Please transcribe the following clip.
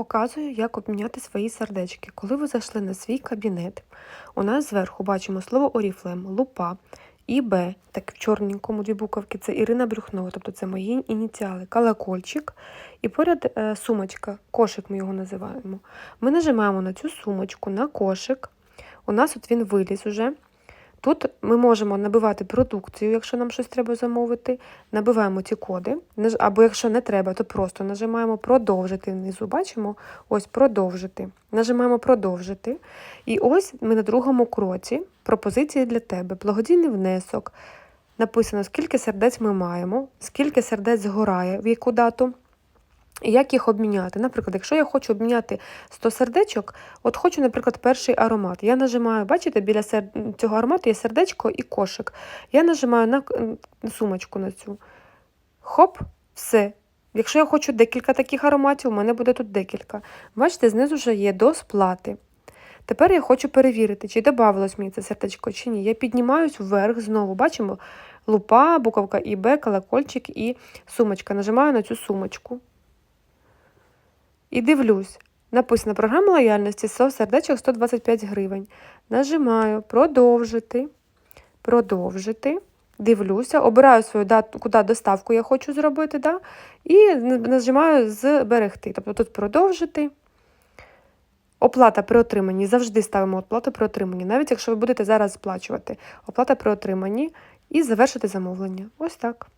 Показую, як обміняти свої сердечки. Коли ви зайшли на свій кабінет, у нас зверху бачимо слово Оріфлем, лупа, ІБ, так в чорненькому дві буковки, це Ірина Брюхнова, тобто це мої ініціали, колокольчик. І поряд е, сумочка, кошик ми його називаємо. Ми нажимаємо на цю сумочку, на кошик. У нас от він виліз уже. Тут ми можемо набивати продукцію, якщо нам щось треба замовити. Набиваємо ці коди, або якщо не треба, то просто нажимаємо продовжити внизу. Бачимо? Ось продовжити. Нажимаємо продовжити. І ось ми на другому кроці. Пропозиції для тебе. Благодійний внесок. Написано, скільки сердець ми маємо, скільки сердець згорає, в яку дату. І як їх обміняти? Наприклад, якщо я хочу обміняти 100 сердечок, от хочу, наприклад, перший аромат. Я нажимаю, бачите, біля цього аромату є сердечко і кошик. Я нажимаю на сумочку на цю. Хоп, все. Якщо я хочу декілька таких ароматів, у мене буде тут декілька. Бачите, знизу вже є до сплати. Тепер я хочу перевірити, чи додавалось мені це сердечко, чи ні. Я піднімаюсь вверх знову. Бачимо лупа, буковка ІБ, колокольчик і сумочка. Нажимаю на цю сумочку. І дивлюсь. Написано програма лояльності 100 сердечок 125 гривень. Нажимаю продовжити. Продовжити. Дивлюся, обираю свою дату, куди доставку я хочу зробити, да? і нажимаю зберегти. Тобто тут продовжити. Оплата при отриманні. Завжди ставимо оплату при отриманні, навіть якщо ви будете зараз сплачувати. Оплата при отриманні і завершити замовлення. Ось так.